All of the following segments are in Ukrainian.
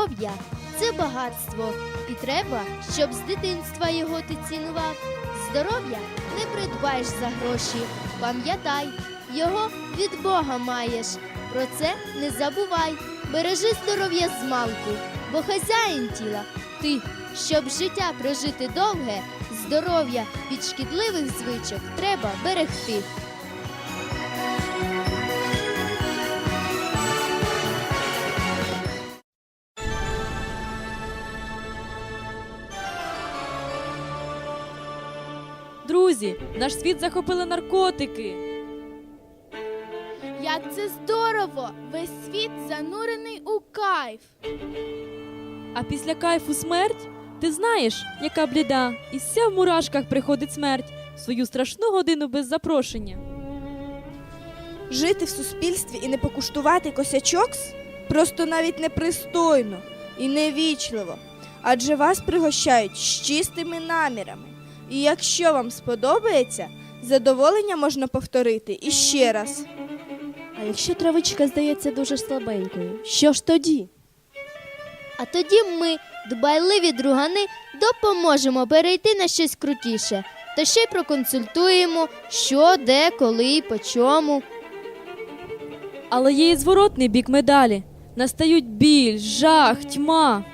Здоров'я це багатство, і треба, щоб з дитинства його ти цінував. Здоров'я не придбаєш за гроші. Пам'ятай, його від Бога маєш. Про це не забувай. Бережи здоров'я з малку, бо хазяїн тіла ти, щоб життя прожити довге, здоров'я від шкідливих звичок треба берегти. Друзі, наш світ захопили наркотики. Як це здорово! Весь світ занурений у кайф. А після кайфу смерть? Ти знаєш, яка бліда, і вся в мурашках приходить смерть в свою страшну годину без запрошення. Жити в суспільстві і не покуштувати косячок просто навіть непристойно і невічливо, адже вас пригощають з чистими намірами. І якщо вам сподобається, задоволення можна повторити іще раз. А якщо травичка здається дуже слабенькою, що ж тоді? А тоді ми, дбайливі другани, допоможемо перейти на щось крутіше, та ще й проконсультуємо, що, де, коли і по чому. Але є і зворотний бік медалі. Настають біль, жах, тьма.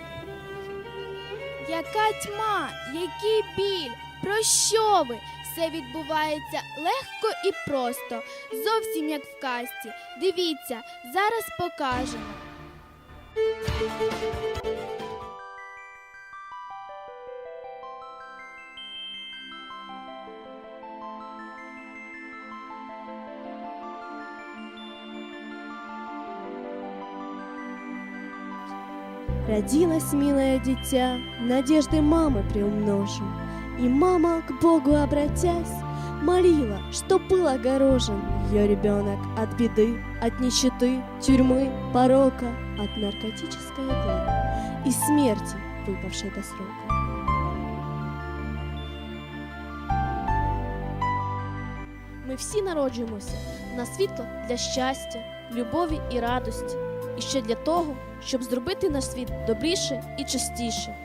Яка тьма, який біль, про що ви? Все відбувається легко і просто, зовсім як в казці. Дивіться, зараз покажемо. Родилось милое дитя, надежды мамы приумножим. И мама, к Богу обратясь, молила, что был огорожен ее ребенок от беды, от нищеты, тюрьмы, порока, от наркотической иглы и смерти, выпавшей до срока. Ми всі народжуємося на світло для щастя, любові і радості, і ще для того, щоб зробити наш світ добріше і чистіше.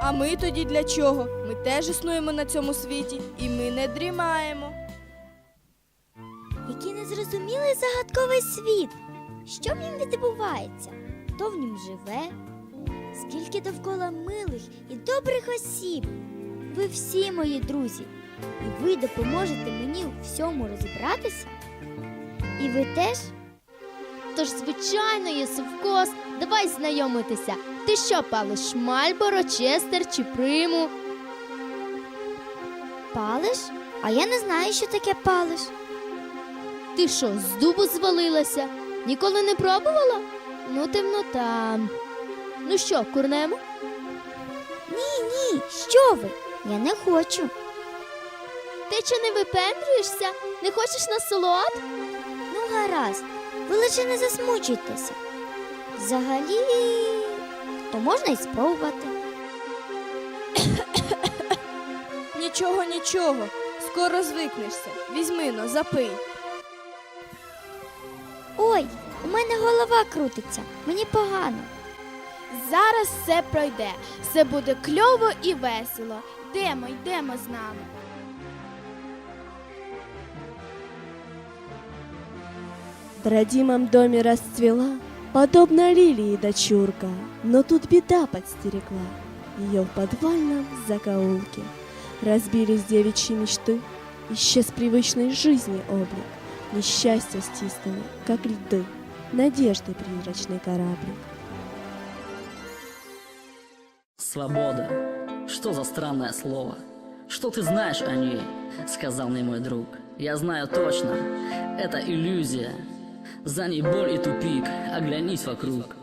А ми тоді для чого? Ми теж існуємо на цьому світі, і ми не дрімаємо. Який незрозумілий загадковий світ. Що в нім відбувається? Хто в нім живе? Скільки довкола милих і добрих осіб? Ви всі мої друзі, і ви допоможете мені у всьому розібратися? І ви теж? Тож, звичайно, є совкос, давай знайомитися. Ти що палиш Мальборо, Честер чи приму? Палиш? А я не знаю, що таке палиш. Ти що, з дубу звалилася? Ніколи не пробувала? Ну, темнота. Ну що, курнемо? Ні, ні, що ви? Я не хочу. Ти чи не випендрюєшся? Не хочеш насолод? Ну, гаразд, ви лише не засмучуйтеся. Взагалі, то можна і спробувати. Нічого, нічого. Скоро звикнешся. Візьми но, запий. Ой, у мене голова крутиться, мені погано. Зараз все пройде, все буде кльово і весело. Йдемо, йдемо з нами. В родимом доме расцвела, подобно лилии дочурка, но тут беда подстерегла. Ее в подвальном закоулке разбились девичьи мечты, исчез привычной жизни облик, несчастья стиснули, как льды, надежды призрачный кораблик. Свобода. Что за странное слово? Что ты знаешь о ней? Сказал мне мой друг. Я знаю точно. Это иллюзия. За ней боль и тупик. Оглянись вокруг.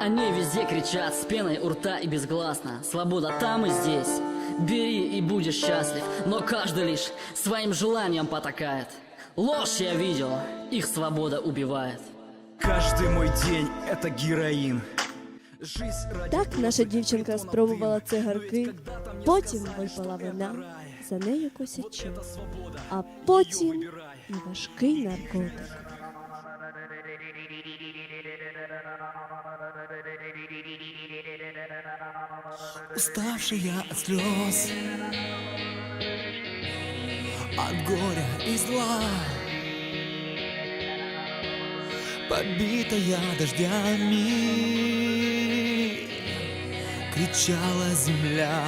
Они везде кричат с пеной у рта и безгласно. Свобода там и здесь. Бери и будешь счастлив. Но каждый лишь своим желанием потакает. Ложь я видел. Их свобода убивает. Каждый мой день это героин. Жизнь ради Так наша дівчинка притонов спробувала плин. цигарки, Когда там потім месяц випила ждет вина, рай. за нею косячок, Это свобода. а Её потім выбирай. і важкий наркотик. Уставшая от слез От горя и зла. Побитая дождями Кричала земля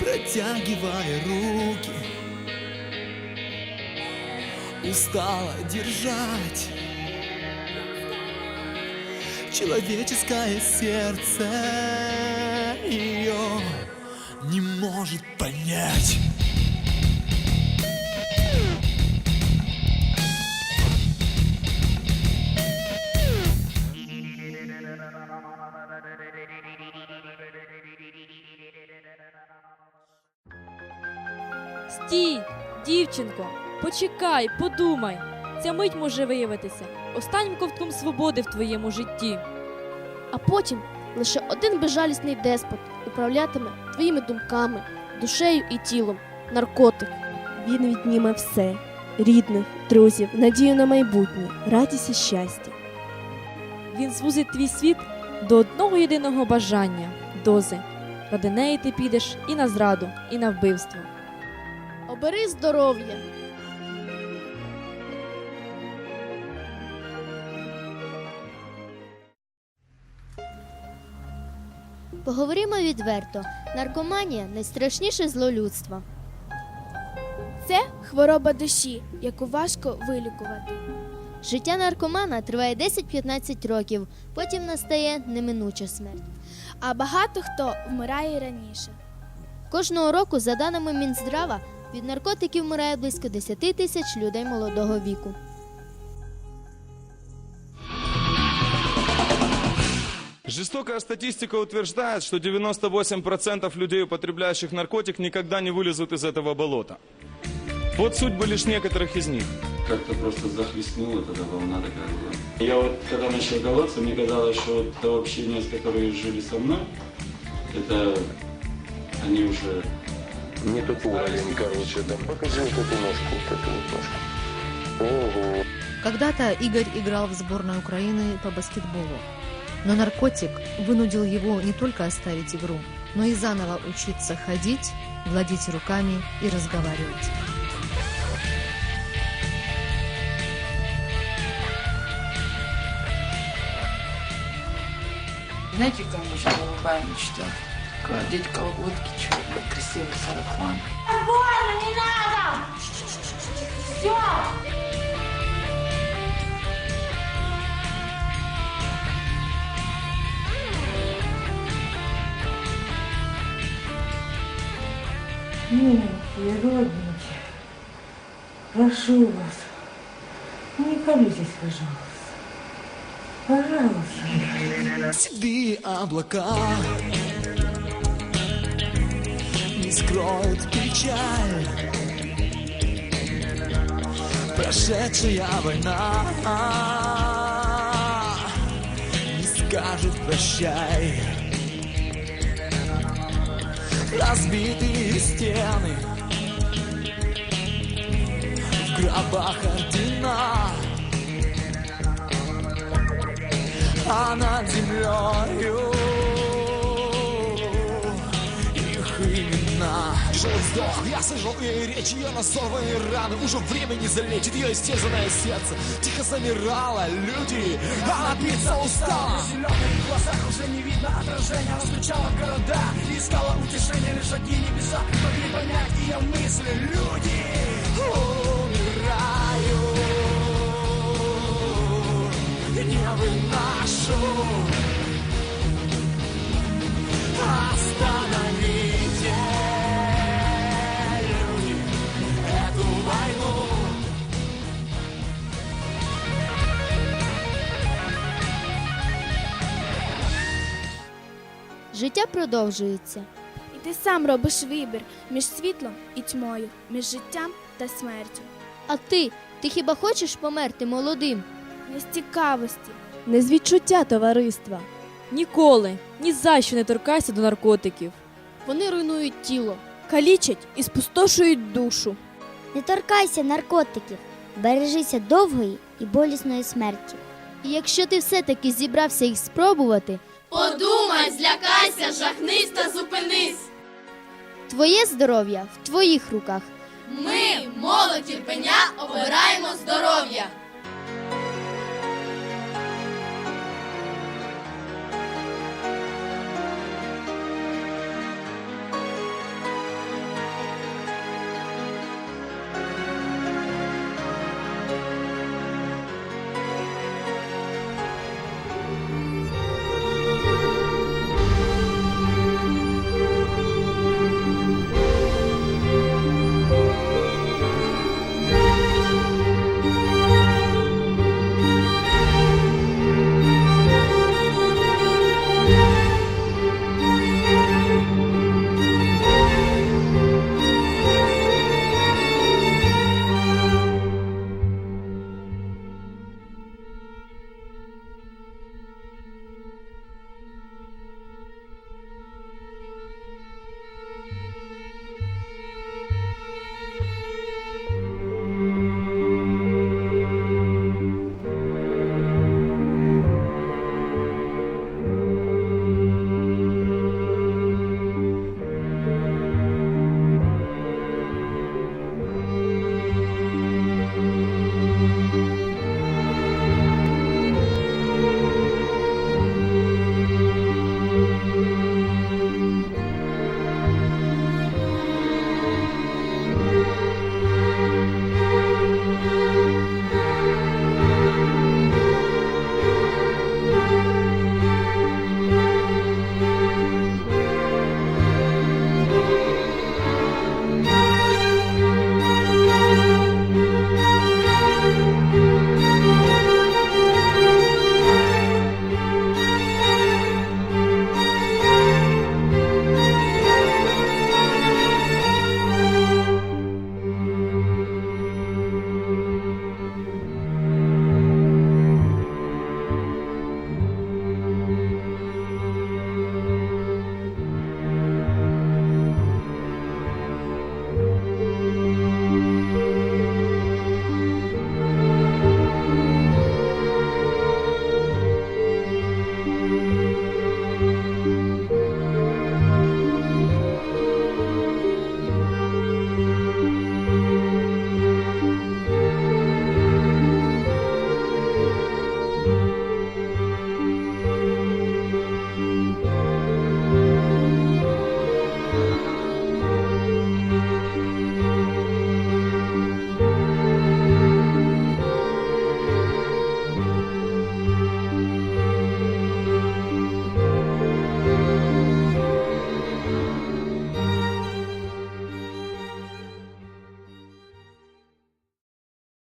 Протягивая руки Устала держать Человеческое сердце ее не может понять. Стій, дівчинко, почекай, подумай. Ця мить може виявитися останнім ковтком свободи в твоєму житті. А потім лише один безжалісний деспот управлятиме твоїми думками, душею і тілом. Наркотик. Він відніме все рідних, друзів, надію на майбутнє, радість і щастя. Він звузить твій світ до одного єдиного бажання дози. Ради неї ти підеш і на зраду, і на вбивство. Обери здоров'я. Поговоримо відверто. Наркоманія найстрашніше зло людства. Це хвороба душі, яку важко вилікувати. Життя наркомана триває 10-15 років, потім настає неминуча смерть. А багато хто вмирає раніше. Кожного року, за даними Мінздрава, від наркотиків вмирає близько 10 тисяч людей молодого віку. Жестокая статистика утверждает, что 98% людей, употребляющих наркотик, никогда не вылезут из этого болота. Вот судьбы лишь некоторых из них. Как-то просто захлестнула тогда волна такая была. Я вот когда начал колоться, мне казалось, что вот то общение, с которыми жили со мной, это они уже Не тот уровень, короче, там покажи вот эту ножку, вот эту вот ножку. Ого. Когда-то Игорь играл в сборной Украины по баскетболу. Но наркотик вынудил его не только оставить игру, но и заново учиться ходить, гладить руками и разговаривать. Знаете, кому еще голубая мечта? Одеть колготки черные, красивый сарафан. Больно, не надо! Все! Миленькие, родненькие, прошу вас, не колитесь, пожалуйста. Пожалуйста. Седые облака не скроют печаль. Прошедшая война не скажет прощай. Разбитые стены в гробах ордена. а над землею их имена. Жил вздох, я сожжал ее речи, ее насорванные раны. Уже время не залечит ее истерзанное сердце. Тихо замирало, люди, а напиться устала В зеленых глазах уже не видно отражения. Она города искала утешения. Лишь одни небеса могли понять ее мысли. Люди! Умирают не выношу. Остановите Життя продовжується. І ти сам робиш вибір між світлом і тьмою, між життям та смертю. А ти, ти хіба хочеш померти молодим? Не з цікавості, Не з відчуття товариства. Ніколи, ні за що не торкайся до наркотиків. вони руйнують тіло. Калічать і спустошують душу. Не торкайся наркотиків, бережися довгої і болісної смерті. І якщо ти все-таки зібрався їх спробувати, Подумай, злякайся, жахнись та зупинись. Твоє здоров'я в твоїх руках. Ми, молодь Ірпеня, обираємо здоров'я.